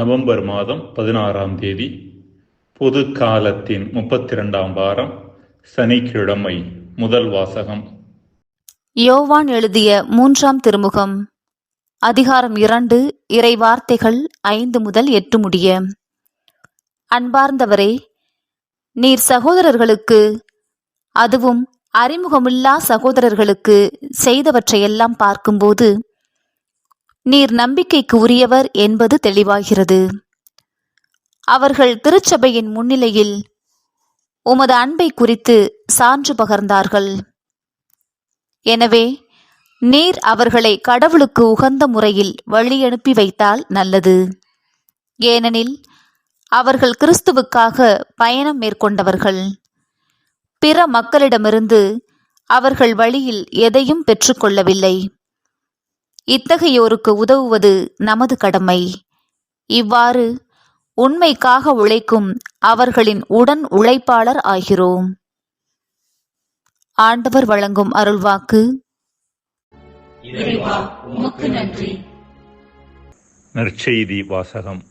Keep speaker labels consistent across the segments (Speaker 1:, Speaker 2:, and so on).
Speaker 1: November மாதம் பதினாறாம் தேதி பொது காலத்தின் முப்பத்தி இரண்டாம் வாரம் சனிக்கிழமை முதல் வாசகம்.
Speaker 2: யோவான் எழுதிய மூன்றாம் திருமுகம் அதிகாரம் இரண்டு இறை வார்த்தைகள் ஐந்து முதல் எட்டு முடிய. அன்பார்ந்தவரே நீர் சகோதரர்களுக்கு அதுவும் அறிமுகமில்லா சகோதரர்களுக்கு செய்தவற்றையெல்லாம் பார்க்கும்போது நீர் நம்பிக்கைக்கு உரியவர் என்பது தெளிவாகிறது. அவர்கள் திருச்சபையின் முன்னிலையில் உமது அன்பை குறித்து சான்று பகர்ந்தார்கள். எனவே நீர் அவர்களை கடவுளுக்கு உகந்த முறையில் வழியனுப்பி வைத்தால் நல்லது. ஏனெனில் அவர்கள் கிறிஸ்துவுக்காக பயணம் மேற்கொண்டவர்கள். பிற மக்களிடமிருந்து அவர்கள் வழியில் எதையும் பெற்றுக்கொள்ளவில்லை. இத்தகையோருக்கு உதவுவது நமது கடமை. இவ்வாறு உண்மைக்காக உழைக்கும் அவர்களின் உடன் உழைப்பாளர் ஆகிறோம். ஆண்டவர் வழங்கும் அருள்வாக்கு.
Speaker 3: இறைவா உமக்கு நன்றி.
Speaker 1: நற்செய்தி வாசகம்.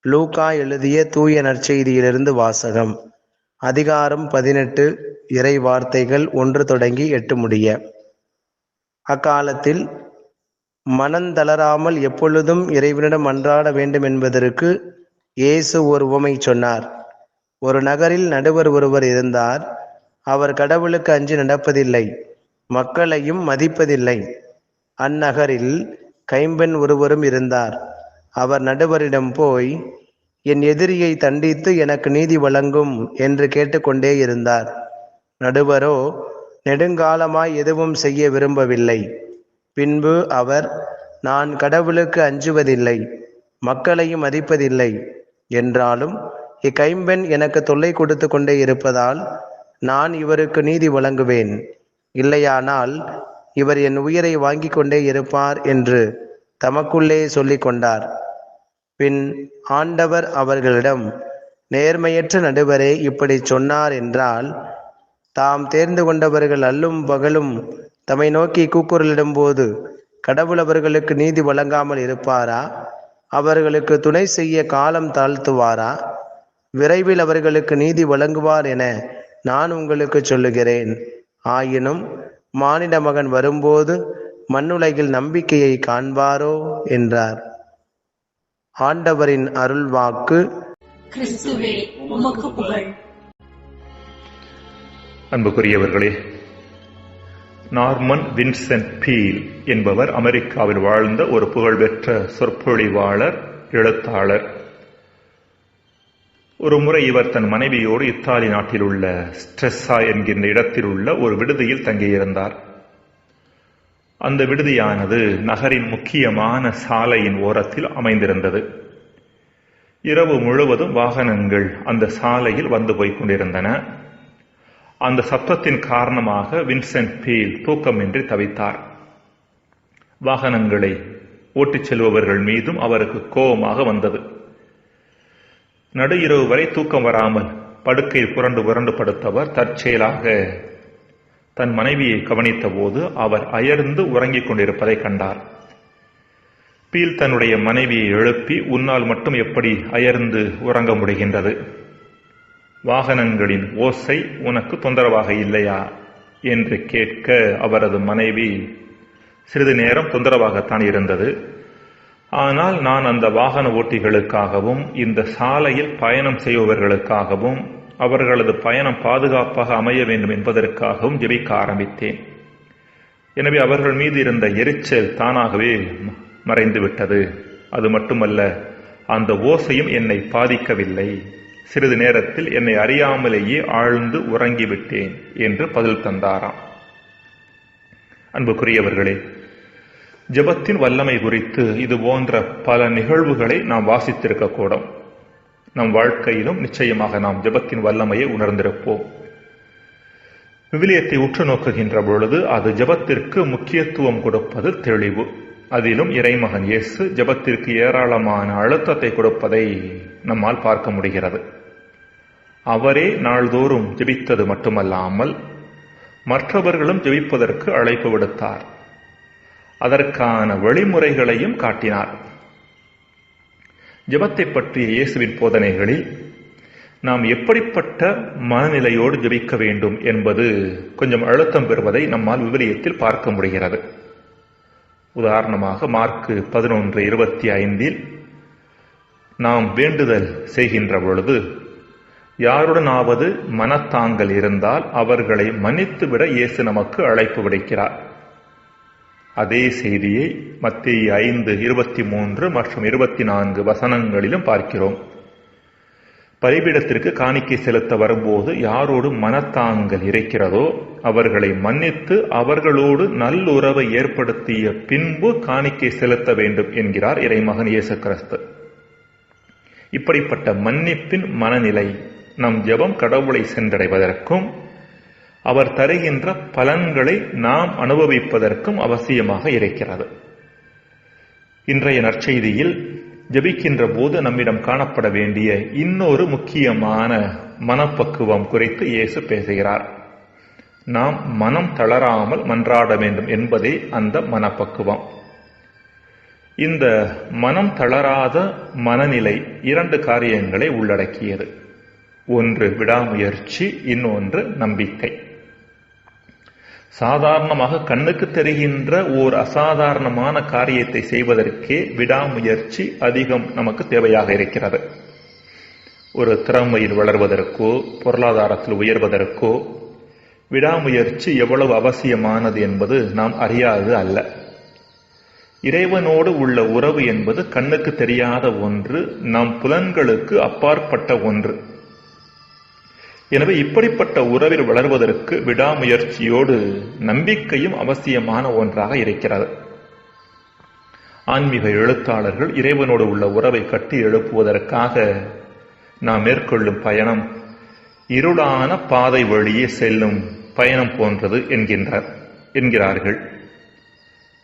Speaker 4: லூக்கா எழுதிய தூய நற்செய்தியிலிருந்து வாசகம். அதிகாரம் பதினெட்டு இறை வார்த்தைகள் ஒன்று தொடங்கி எட்டு முடிய. அக்காலத்தில் மனந்தளராமல் எப்பொழுதும் இறைவனிடம் அன்றாட வேண்டும் என்பதற்கு இயேசு ஒரு உவமை சொன்னார். ஒரு நகரில் நடுவர் ஒருவர் இருந்தார். அவர் கடவுளுக்கு அஞ்சி நடப்பதில்லை. மக்களையும் மதிப்பதில்லை. அந்நகரில் கைம்பெண் ஒருவரும் இருந்தார். அவர் நடுவரிடம் போய் என் எதிரியை தண்டித்து எனக்கு நீதி வழங்கும் என்று கேட்டுக்கொண்டே இருந்தார். நடுவரோ நெடுங்காலமாய் எதுவும் செய்ய விரும்பவில்லை. பின்பு அவர் நான் கடவுளுக்கு அஞ்சுவதில்லை மக்களையும் மதிப்பதில்லை என்றாலும் இக்கைம்பெண் எனக்கு தொல்லை கொடுத்து கொண்டே இருப்பதால் நான் இவருக்கு நீதி வழங்குவேன். இல்லையானால் இவர் என் உயிரை வாங்கி கொண்டே இருப்பார் என்று தமக்குள்ளே சொல்லி கொண்டார். பின் ஆண்டவர் அவர்களிடம் நேர்மையற்ற நடுவரே இப்படி சொன்னார் என்றால் தாம் தேர்ந்து கொண்டவர்கள் அல்லும் பகலும் தம்மை நோக்கி கூக்குரலிடும்போது கடவுள் அவர்களுக்கு நீதி வழங்காமல் இருப்பாரா? அவர்களுக்கு துணை செய்ய காலம் தாழ்த்துவாரா? விரைவில் அவர்களுக்கு நீதி வழங்குவார் என நான் உங்களுக்கு சொல்லுகிறேன். ஆயினும் மானிட மகன் வரும்போது மண்ணுலகில் நம்பிக்கையை காண்பாரோ? என்றார். ஆண்டவரின் அருள்வாக்கு
Speaker 3: கிறிஸ்துவே உமக்கு புகழ்.
Speaker 1: அன்புக்குரியவர்களே நார்மன் வின்சென்ட் பீல் என்பவர் அமெரிக்காவில் வாழ்ந்த ஒரு புகழ்பெற்ற சொற்பொழிவாளர் எழுத்தாளர். ஒரு முறை இவர் தன் மனைவியோடு இத்தாலி நாட்டில் உள்ள ஸ்ட்ரெஸ்ஸா என்கின்ற இடத்தில் உள்ள ஒரு விடுதியில் தங்கியிருந்தார். அந்த விடுதியானது நகரின் முக்கியமான சாலையின் ஓரத்தில் அமைந்திருந்தது. இரவு முழுவதும் வாகனங்கள் அந்த சாலையில் வந்து போய்க் கொண்டிருந்தன. அந்த சத்தத்தின் காரணமாக வின்சென்ட் பீல் தூக்கமின்றி தவித்தார். வாகனங்களை ஓட்டிச் செல்பவர்கள் மீதும் அவருக்கு கோபமாக வந்தது. நடு இரவு வரை தூக்கம் வராமல் படுக்கையில் புரண்டு புரண்டு படுத்தவர் தற்செயலாக தன் மனைவியை கவனித்த போது அவர் அயர்ந்து உறங்கிக் கொண்டிருப்பதை கண்டார். பீல் தன்னுடைய மனைவியை எழுப்பி உன்னால் மட்டும் எப்படி அயர்ந்து உறங்க முடிகின்றது? வாகனங்களின் ஓசை உனக்கு தொந்தரவாக இல்லையா? என்று கேட்க அவரது மனைவி சிறிது நேரம் தொந்தரவாகத்தான் இருந்தது. ஆனால் நான் அந்த வாகன ஓட்டிகளுக்காகவும் இந்த சாலையில் பயணம் செய்பவர்களுக்காகவும் அவர்களது பயணம் பாதுகாப்பாக அமைய வேண்டும் என்பதற்காகவும் ஜெபிக்க ஆரம்பித்தேன். எனவே அவர்கள் மீது இருந்த எரிச்சல் தானாகவே மறைந்துவிட்டது. அது மட்டுமல்ல அந்த ஓசையும் என்னை பாதிக்கவில்லை. சிறிது நேரத்தில் என்னை அறியாமலேயே ஆழ்ந்து உறங்கிவிட்டேன் என்று பதில் தந்தாராம். அன்புக்குரியவர்களே ஜெபத்தின் வல்லமை குறித்து இது போன்ற பல நிகழ்வுகளை நாம் வாசித்திருக்கக்கூடும் நம் வாழ்க்கையிலும் நிச்சயமாக நாம் ஜெபத்தின் வல்லமையை உணர்ந்திருப்போம். விவிலியத்தை உற்று நோக்குகின்ற பொழுது அது ஜெபத்திற்கு முக்கியத்துவம் கொடுப்பது தெளிவு. அதிலும் இறைமகன் இயேசு ஜெபத்திற்கு ஏராளமான அழுத்தத்தை கொடுப்பதை நம்மால் பார்க்க முடிகிறது. அவரே நாள்தோறும் ஜெபித்தது மட்டுமல்லாமல் மற்றவர்களும் ஜெபிப்பதற்கு அழைப்பு விடுத்தார். அதற்கான வழிமுறைகளையும் காட்டினார். ஜபத்தை பற்றிய இயேசுவின் போதனைகளில் நாம் எப்படிப்பட்ட மனநிலையோடு ஜெபிக்க வேண்டும் என்பது கொஞ்சம் அழுத்தம் பெறுவதை நம்மால் விவிலியத்தில் பார்க்க முடிகிறது. உதாரணமாக மார்க்கு பதினொன்று இருபத்தி ஐந்தில் நாம் வேண்டுதல் செய்கின்ற பொழுது யாருடனாவது மனத்தாங்கல் இருந்தால் அவர்களை மன்னித்துவிட இயேசு நமக்கு அழைப்பு விடுக்கிறார். அதே செய்தியை மத்திய ஐந்து இருபத்தி மூன்று மற்றும் இருபத்தி நான்கு வசனங்களிலும் பார்க்கிறோம். பலிபீடத்திற்கு காணிக்கை செலுத்த வரும்போது யாரோடு மனத்தாங்கல் இருக்கிறதோ அவர்களை மன்னித்து அவர்களோடு நல்லுறவை ஏற்படுத்திய பின்பு காணிக்கை செலுத்த வேண்டும் என்கிறார் இறைமகன் இயேசு கிறிஸ்து. இப்படிப்பட்ட மன்னிப்பின் மனநிலை நம் ஜெபம் கடவுளை சென்றடைவதற்கும் அவர் தருகின்ற பலன்களை நாம் அனுபவிப்பதற்கும் அவசியமாக இருக்கிறது. இன்றைய நற்செய்தியில் ஜெபிக்கின்ற போது நம்மிடம் காணப்பட வேண்டிய இன்னொரு முக்கியமான மனப்பக்குவம் குறித்து இயேசு பேசுகிறார். நாம் மனம் தளராமல் மன்றாட வேண்டும் என்பதே அந்த மனப்பக்குவம். இந்த மனம் தளராத மனநிலை இரண்டு காரியங்களை உள்ளடக்கியது. ஒன்று விடாமுயற்சி இன்னொன்று நம்பிக்கை. சாதாரணமாக கண்ணுக்கு தெரிகின்ற ஓர் அசாதாரணமான காரியத்தை செய்வதற்கே விடாமுயற்சி அதிகம் நமக்கு தேவையாக இருக்கிறது. ஒரு திறமையில் வளர்வதற்கோ பொருளாதாரத்தில் உயர்வதற்கோ விடாமுயற்சி எவ்வளவு அவசியமானது என்பது நாம் அறியாது அல்ல. இறைவனோடு உள்ள உறவு என்பது கண்ணுக்கு தெரியாத ஒன்று நம் புலன்களுக்கு அப்பாற்பட்ட ஒன்று. எனவே இப்படிப்பட்ட உறவில் வளர்வதற்கு விடாமுயற்சியோடு நம்பிக்கையும் அவசியமான ஒன்றாக இருக்கிறது. ஆன்மீக எழுத்தாளர்கள் இறைவனோடு உள்ள உறவை கட்டி எழுப்புவதற்காக நாம் மேற்கொள்ளும் பயணம் இருளான பாதை வழியே செல்லும் பயணம் போன்றது என்கின்றார் என்கிறார்கள்.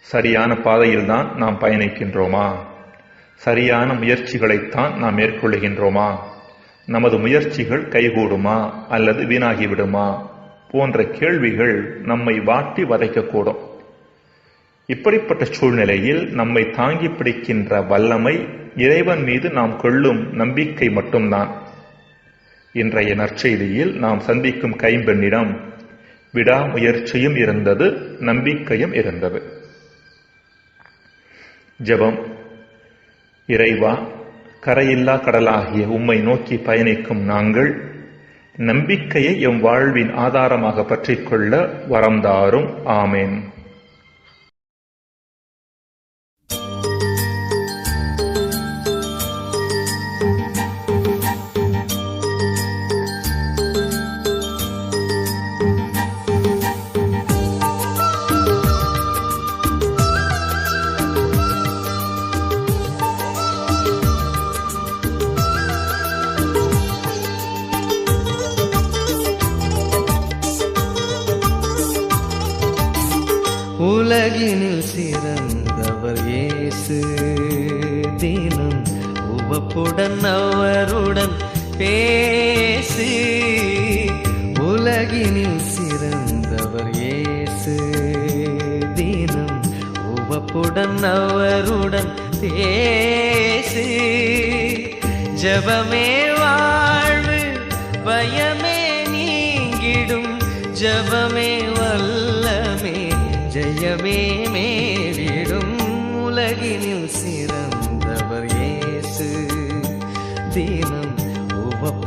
Speaker 1: சரியான பாதையில்தான் நாம் பயணிக்கின்றோமா? சரியான முயற்சிகளைத்தான் நாம் மேற்கொள்ளுகின்றோமா? நமது முயற்சிகள் கைகூடுமா அல்லது வீணாகிவிடுமா போன்ற கேள்விகள் நம்மை வாட்டி வதைக்கக்கூடும். இப்படிப்பட்ட சூழ்நிலையில் நம்மை தாங்கி பிடிக்கின்ற வல்லமை இறைவன் மீது நாம் கொள்ளும் நம்பிக்கை மட்டும்தான். இன்றைய நற்செய்தியில் நாம் சந்திக்கும் கைம்பெண்ணிடம் விடாமுயற்சியும் இருந்தது நம்பிக்கையும் இருந்தது. ஜெபம். இறைவா கரையில்லா கடலாகிய உம்மை நோக்கி பயணிக்கும் நாங்கள் நம்பிக்கையை எம் வாழ்வின் ஆதாரமாக பற்றிக்கொள்ள வரம்தாரும் ஆமேன்.
Speaker 5: உலகினில் சிறந்தவர் இயேசு. தினம் உவப்புடன் அவருடன் பேசு உலகினில் சிறந்தவர் இயேசு. தினம் உவப்புடன் அவருடன் பேசு ஜபமே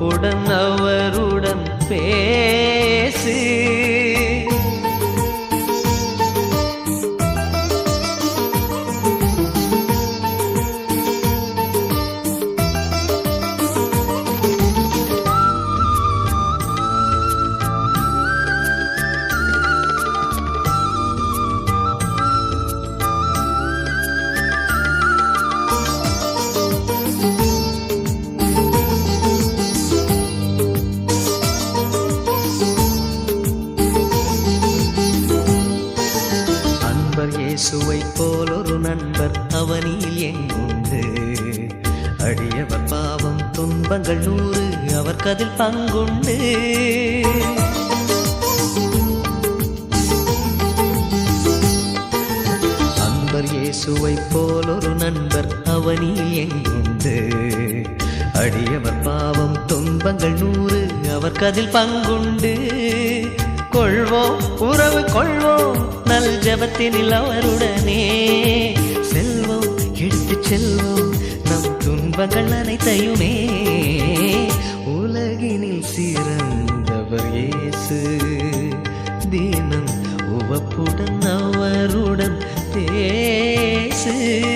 Speaker 5: உடன் அவருடன் பேசு. அவனில் எங்குண்டு அடியவர் பாவம் துன்பங்கள் நூறு அவர் கதில் பங்குண்டு. அன்பர் இயேசுவை போல் ஒரு நண்பர் அவனில் எங்குண்டு அடியவர் பாவம் துன்பங்கள் நூறு அவர் கதில் பங்குண்டு. கொள்வோம் உறவு கொள்வோம் நல் ஜபத்தினில் அவருடனே. எடுத்து செல்வோம் நம் துன்பங்கள் அனைத்தையுமே உலகினில் சிறந்தவர் இயேசு. தினம் உவப்புடன் அவருடன் பேசு.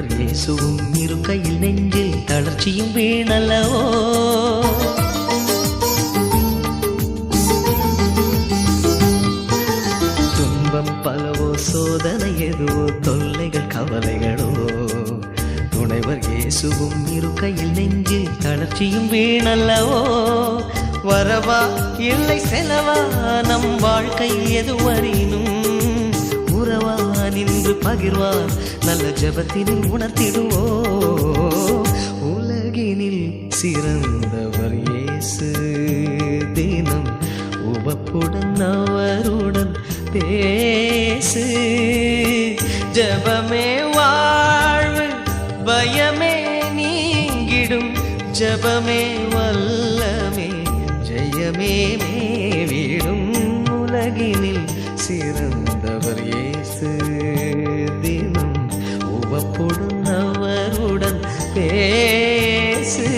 Speaker 5: அவர் இயேசுவும் இருக்கையில் நெஞ்சில் தளர்ச்சியும் வீணல்லவோ? துன்பம் பலவோ சோதனை எதுவோ தொல்லைகள் கவலைகளோ? துணைவர் இயேசுவும் இருக்கையில் நெஞ்சில் தளர்ச்சியும் வீணல்லவோ? வரவா? இல்லை செலவா? நம் வாழ்க்கை எதுவரினும் உறவா? நின்று பகிர்வார். நல்ல ஜபத்தினில் உணர்த்திடுவோ உலகினில் சிறந்தவர் இயேசு. தினம் உவப்புடன் அவருடன் பேசு. ஜபமே வாழ்வு பயமே நீங்கிடும். ஜபமே வல்லமே ஜெயமே மேவிடும். உலகினில் சிறந்தவர் இயேசு. தினம் உவப்புடன் அவருடன் பேசு.